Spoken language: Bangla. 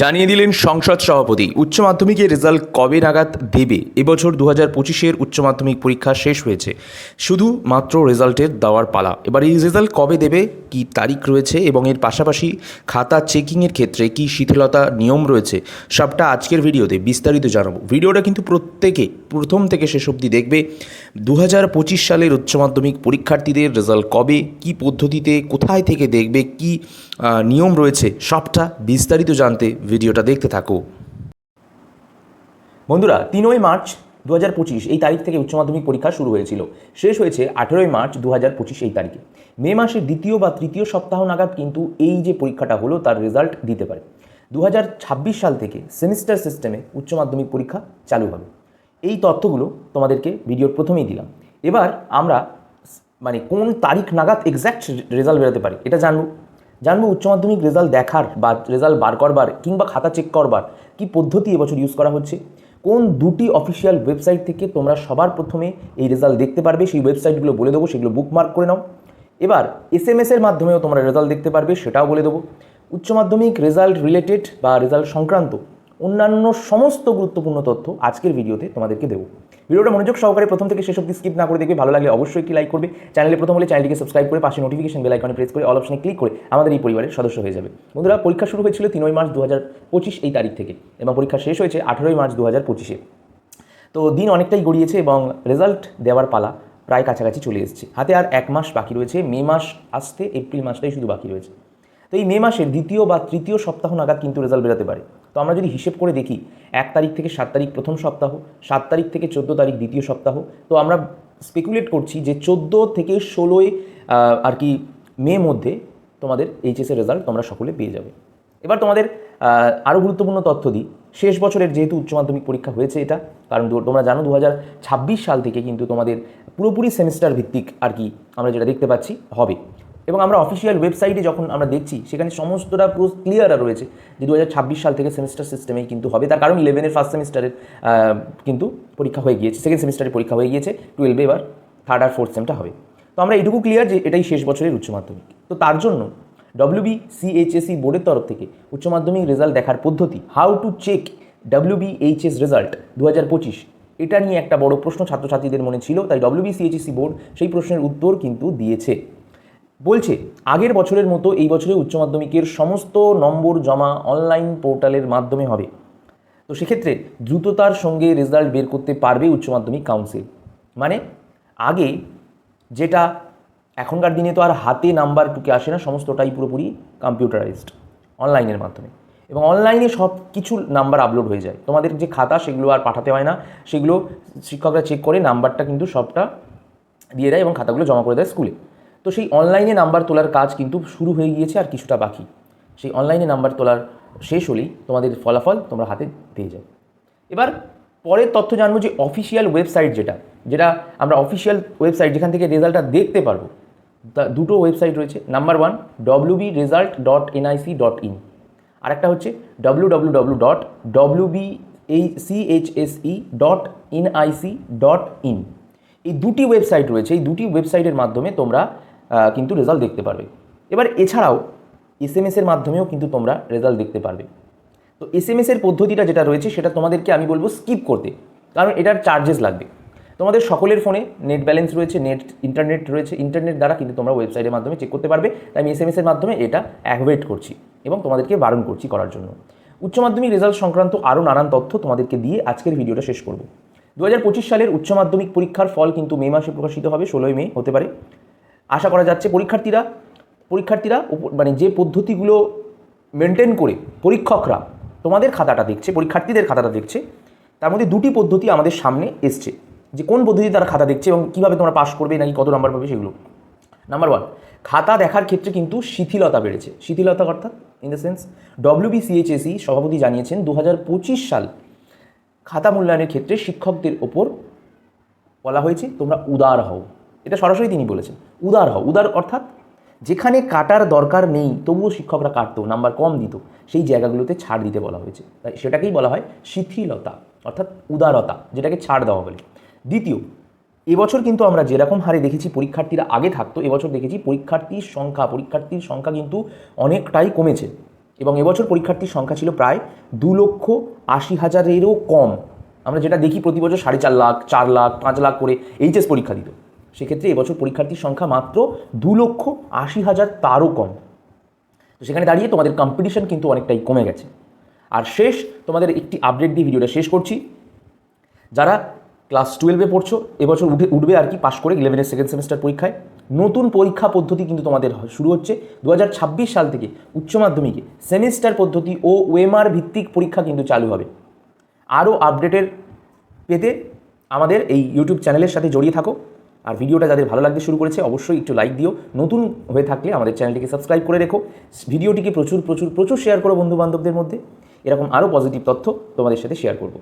জানিয়ে দিলেন সংসদ সভাপতি। উচ্চ মাধ্যমিকের রেজাল্ট কবে নাগাদ দেবে? এবছর দু হাজার পঁচিশের উচ্চ মাধ্যমিক পরীক্ষা শেষ হয়েছে। শুধু মাত্র রেজাল্টের দেওয়ার পালা। এবার এই রেজাল্ট কবে দেবে? কি তারিখ রয়েছে? এবং এর পাশাপাশি খাতা চেকিংয়ের ক্ষেত্রে কি শিথিলতা নিয়ম রয়েছে? সবটা আজকের ভিডিওতে বিস্তারিত জানাব। ভিডিওটা কিন্তু প্রত্যেকে, প্রথম থেকে শেষ অবধি দেখবে। দু হাজার পঁচিশ সালের উচ্চ মাধ্যমিক পরীক্ষার্থীদের রেজাল্ট কবে? কি পদ্ধতিতে, কোথায় থেকে দেখবে? কি নিয়ম রয়েছে? সবটা বিস্তারিত জানতে ভিডিওটা দেখতে থাকো। বন্ধুরা, তিনই মার্চ দু হাজার পঁচিশ, এই তারিখ থেকে উচ্চ মাধ্যমিক পরীক্ষা শুরু হয়েছিল। শেষ হয়েছে আঠেরোই মার্চ দু হাজার পঁচিশ, এই তারিখে। মে মাসের দ্বিতীয় বা তৃতীয় সপ্তাহ নাগাদ কিন্তু এই যে পরীক্ষাটা হলো, তার রেজাল্ট দিতে পারে। দু হাজার ছাব্বিশ সাল থেকে সেমিস্টার সিস্টেমে উচ্চ মাধ্যমিক পরীক্ষা চালু হবে। এই তথ্যগুলো তোমাদেরকে ভিডিওর প্রথমেই দিলাম। এবার আমরা মানে কোন তারিখ নাগাদ এক্স্যাক্ট রেজাল্ট বেরোতে পারে, এটা জানব। জানব উচ্চ মাধ্যমিক রেজাল্ট দেখার বা রেজাল্ট বার করবার কিংবা খাতা চেক করবার কি পদ্ধতি এবছর ইউজ করা হচ্ছে? কোন দুটি অফিসিয়াল ওয়েবসাইট থেকে তোমরা সবার প্রথমে এই রেজাল্ট দেখতে পারবে? সেই ওয়েবসাইটগুলো বলে দেবো, সেগুলো বুকমার্ক করে নাও। এবার এস এম এসের মাধ্যমেও তোমরা রেজাল্ট দেখতে পারবে, সেটাও বলে দেবো। উচ্চ মাধ্যমিক রেজাল্ট রিলেটেড বা রেজাল্ট সংক্রান্ত অন্যান্য সমস্ত গুরুত্বপূর্ণ তথ্য আজকের ভিডিওতে তোমাদেরকে দেবো। ভিডিওটা মনোযোগ সহকারে প্রথম থেকে শেষ অব্দি স্কিপ না করে দেখবে, ভালো লাগলে অবশ্যই একটি লাইক করবে। চ্যানেলে প্রথম হলে চ্যানেলটিকে সাবস্ক্রাইব করে পাশে নোটিফিকেশন বেল আইকনে প্রেস করে অল অপশনে ক্লিক করে আমাদের এই পরিবারের সদস্য হয়ে যাবে। বন্ধুরা, পরীক্ষা শুরু হয়েছিল তিনই মার্চ দু এই তারিখ থেকে এবং পরীক্ষা শেষ হয়েছে আঠেরোই মার্চ দু হাজার পঁচিশে। তো দিন অনেকটাই গড়িয়েছে এবং রেজাল্ট দেওয়ার পালা প্রায় কাছাকাছি চলে এসেছে। হাতে আর এক মাস বাকি রয়েছে, মে মাস আসতে, এপ্রিল মাসটাই শুধু বাকি রয়েছে। তো এই মে মাসের দ্বিতীয় বা তৃতীয় সপ্তাহ নাগাদ কিন্তু রেজাল্ট বেরোতে পারে। তো আমরা যদি হিসেব করে দেখি, এক তারিখ থেকে সাত তারিখ প্রথম সপ্তাহ, সাত তারিখ থেকে চোদ্দ তারিখ দ্বিতীয় সপ্তাহ, তো আমরা স্পেকুলেট করছি যে চোদ্দ থেকে ষোলোই আর কি মে মধ্যে তোমাদের এইচএসের রেজাল্ট তোমরা সকলে পেয়ে যাবে। এবার তোমাদের আরও গুরুত্বপূর্ণ তথ্য দিই। শেষ বছরের যেহেতু উচ্চ মাধ্যমিক পরীক্ষা হয়েছে এটা, কারণ তোমরা জানো দু হাজার ছাব্বিশ সাল থেকে কিন্তু তোমাদের পুরোপুরি সেমিস্টার ভিত্তিক আর কি আমরা যেটা দেখতে পাচ্ছি, হবে। এবং আমরা অফিসিয়াল ওয়েবসাইটে যখন আমরা দেখছি, সেখানে সমস্তটা পুরো ক্লিয়ার রয়েছে যে দু হাজার ছাব্বিশ সাল থেকে সেমিস্টার সিস্টেমেই কিন্তু হবে। তার কারণ ইলেভেনের ফার্স্ট সেমিস্টারের কিন্তু পরীক্ষা হয়ে গিয়েছে। সেকেন্ড সেমিস্টারের পরীক্ষা হয়ে গিয়েছে টুয়েলভে এবার থার্ড আর ফোর্থ সেমটা হবে। তো আমরা এইটুকু ক্লিয়ার যে এটাই শেষ বছরের উচ্চ মাধ্যমিক। তো তার জন্য ডব্লিউবি সিএইচএসি বোর্ডের তরফ থেকে উচ্চ মাধ্যমিক রেজাল্ট দেখার পদ্ধতি how to check WBHS result দু হাজার পঁচিশ, এটা নিয়ে একটা বড় প্রশ্ন ছাত্রছাত্রীদের মনে ছিল। তাই ডব্লিউবিসিএইচএসি বোর্ড সেই প্রশ্নের উত্তর কিন্তু দিয়েছে। বলছে, আগের বছরের মতো এই বছরে উচ্চ মাধ্যমিকের সমস্ত নম্বর জমা অনলাইন পোর্টালের মাধ্যমে হবে। তো সেক্ষেত্রে দ্রুততার সঙ্গে রেজাল্ট বের করতে পারবে উচ্চ মাধ্যমিক কাউন্সিল। মানে আগে যেটা এখনকার দিনে তো আর হাতে নাম্বার টুকে আসে না, সমস্তটাই পুরোপুরি কম্পিউটারাইজড অনলাইনের মাধ্যমে। এবং অনলাইনে সব কিছু নাম্বার আপলোড হয়ে যায়। তোমাদের যে খাতা সেগুলো আর পাঠাতে হয় না, সেগুলো শিক্ষকরা চেক করে নাম্বারটা কিন্তু সবটা দিয়ে দেয় এবং খাতাগুলো জমা করে দেয় স্কুলে। তো সেই অনলাইনে নাম্বার তোলার কাজ কিন্তু শুরু হয়ে গিয়েছে আর কিছুটা বাকি। সেই অনলাইনে নাম্বার তোলার শেষ হলেই তোমাদের ফলাফল তোমরা হাতে পেয়ে যাবে এবার পরের তথ্য জানব যে অফিসিয়াল ওয়েবসাইট যেটা যেটা আমরা অফিসিয়াল ওয়েবসাইট যেখান থেকে রেজাল্টটা দেখতে পারব দুটো ওয়েবসাইট রয়েছে। Number one WB result dot NIC dot in আরেকটা হচ্ছে W W W dot WB এই CHSE dot NIC dot in এই দুটি ওয়েবসাইট রয়েছে, এই দুটি ওয়েবসাইটের মাধ্যমে তোমরা কিন্তু রেজাল্ট দেখতে পারবে। এবার এছাড়াও এস এম এর মাধ্যমেও কিন্তু তোমরা রেজাল্ট দেখতে পারবে। তো এস এম এর পদ্ধতিটা যেটা রয়েছে, সেটা তোমাদেরকে আমি বলব স্কিপ করতে। কারণ এটার চার্জেস লাগবে। তোমাদের সকলের ফোনে নেট ব্যালেন্স রয়েছে নেট ইন্টারনেট রয়েছে ইন্টারনেট দ্বারা কিন্তু তোমরা ওয়েবসাইটের মাধ্যমে চেক করতে পারবে। তাই আমি এস এম এর মাধ্যমে এটা অ্যাভয়েড করছি এবং তোমাদেরকে বারণ করছি করার জন্য। উচ্চ মাধ্যমিক রেজাল্ট সংক্রান্ত আরও নানান তথ্য তোমাদেরকে দিয়ে আজকের ভিডিওটা শেষ করব। দু হাজার পঁচিশ সালের উচ্চ মাধ্যমিক পরীক্ষার ফল কিন্তু মে মাসে প্রকাশিত হবে, ষোলোই মে হতে পারে। আশা করা যাচ্ছে পরীক্ষার্থীরা পরীক্ষার্থীরা মানে যে পদ্ধতিগুলো মেনটেন করে পরীক্ষকরা তোমাদের খাতাটা দেখছে, পরীক্ষার্থীদের খাতাটা দেখছে, তার মধ্যে দুটি পদ্ধতি আমাদের সামনে এসছে। যে কোন পদ্ধতি তারা খাতা দেখছে এবং কীভাবে তোমরা পাশ করবে, নাকি কত নাম্বার পাবে সেগুলো। নাম্বার ওয়ান খাতা দেখার ক্ষেত্রে কিন্তু শিথিলতা বেড়েছে। শিথিলতা অর্থাৎ ইন দ্য সেন্স ডব্লিউবিসিএইচএসি সভাপতি জানিয়েছেন দু হাজার পঁচিশ সাল খাতা মূল্যায়নের ক্ষেত্রে শিক্ষকদের ওপর বলা হয়েছে, তোমরা উদার হও। এটা সরাসরি তিনি বলেছেন। উদার হও। উদার অর্থাৎ যেখানে কাটার দরকার নেই, তবুও শিক্ষকরা কাটতো, নাম্বার কম দিত। সেই জায়গাগুলোতে ছাড় দিতে বলা হয়েছে। তাই সেটাকেই বলা হয় শিথিলতা, অর্থাৎ উদারতা, যেটাকে ছাড় দেওয়া বলে। দ্বিতীয়, এবছর কিন্তু আমরা যেরকম হারে দেখেছি পরীক্ষার্থীরা আগে থাকতো, এবছর দেখেছি পরীক্ষার্থীর সংখ্যা পরীক্ষার্থীর সংখ্যা কিন্তু অনেকটাই কমেছে। এবং এবছর পরীক্ষার্থীর সংখ্যা ছিল প্রায় দু লক্ষ আশি হাজারেরও কম। আমরা যেটা দেখি প্রতি বছর সাড়ে চার লাখ চার লাখ, পাঁচ লাখ করে এইচএস পরীক্ষা দিত। সেক্ষেত্রে এবছর পরীক্ষার্থীর সংখ্যা মাত্র দু লক্ষ আশি হাজার তারও কম। তো সেখানে দাঁড়িয়ে তোমাদের কম্পিটিশন কিন্তু অনেকটাই কমে গেছে। আর শেষ, তোমাদের একটি আপডেট দিয়ে ভিডিওটা শেষ করছি। যারা ক্লাস টুয়েলভে পড়ছো, এবছর উঠে, উঠবে আর কি পাশ করে ইলেভেনের সেকেন্ড সেমিস্টার পরীক্ষায়। নতুন পরীক্ষা পদ্ধতি কিন্তু তোমাদের শুরু হচ্ছে। দু হাজার ছাব্বিশ সাল থেকে উচ্চ মাধ্যমিকে সেমিস্টার পদ্ধতি ও ওয়েমার ভিত্তিক পরীক্ষা কিন্তু চালু হবে। আরও আপডেটের পেতে আমাদের এই ইউটিউব চ্যানেলের সাথে জড়িয়ে থাকো। আর ভিডিওটা যাদের ভালো লাগতে শুরু করেছে, অবশ্যই একটু লাইক দিও। নতুন হয়ে থাকলে আমাদের চ্যানেলটিকে সাবস্ক্রাইব করে রেখো। ভিডিওটিকে প্রচুর প্রচুর প্রচুর শেয়ার করো বন্ধুবান্ধবদের মধ্যে। এরকম আরও পজিটিভ তথ্য তোমাদের সাথে শেয়ার করব।